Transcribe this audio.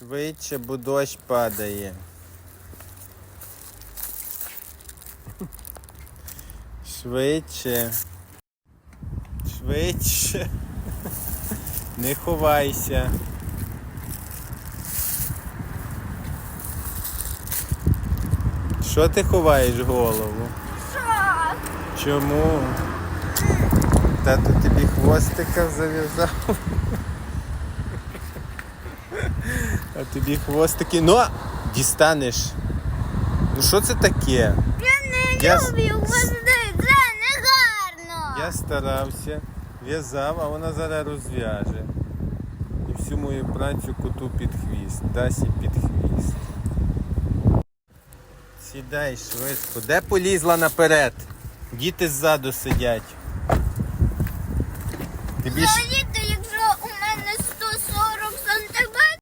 Швидше, бо дощ падає. Швидше. Швидше. Не ховайся. Що ти ховаєш голову? Що? Чому? Тато тобі хвостика зав'язав. А тобі хвостики. Ну, дістанеш. Ну що це таке? Я не Я с- люблю хвости, це не гарно. Я старався, в'язав, а вона зараз розв'яже. І всю мою працю коту під хвіст. Дасі під хвіст. Сідай швидко. Де полізла наперед? Діти ззаду сидять. Тобі ж... Взагалі-то,